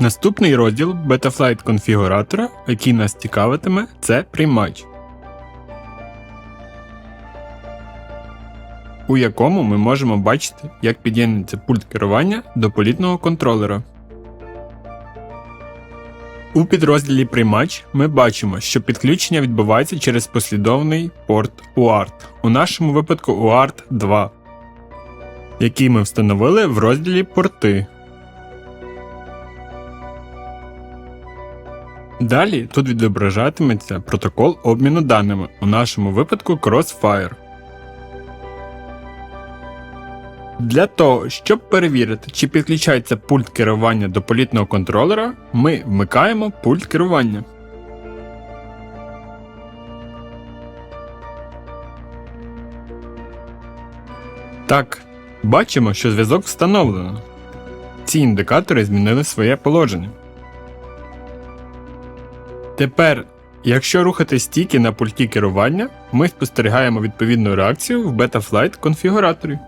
Наступний розділ Betaflight конфігуратора, який нас цікавитиме, це приймач. у якому ми можемо бачити, як під'єднується пульт керування до політного контролера. У підрозділі приймач ми бачимо, що підключення відбувається через послідовний порт UART, у нашому випадку UART 2, який ми встановили в розділі порти. Далі тут відображатиметься протокол обміну даними, у нашому випадку Crossfire. Для того, щоб перевірити, чи підключається пульт керування до політного контролера, ми вмикаємо пульт керування. Так, бачимо, що зв'язок встановлено. Ці індикатори змінили своє положення. Тепер, якщо рухати стіки на пульті керування, ми спостерігаємо відповідну реакцію в Betaflight конфігураторі.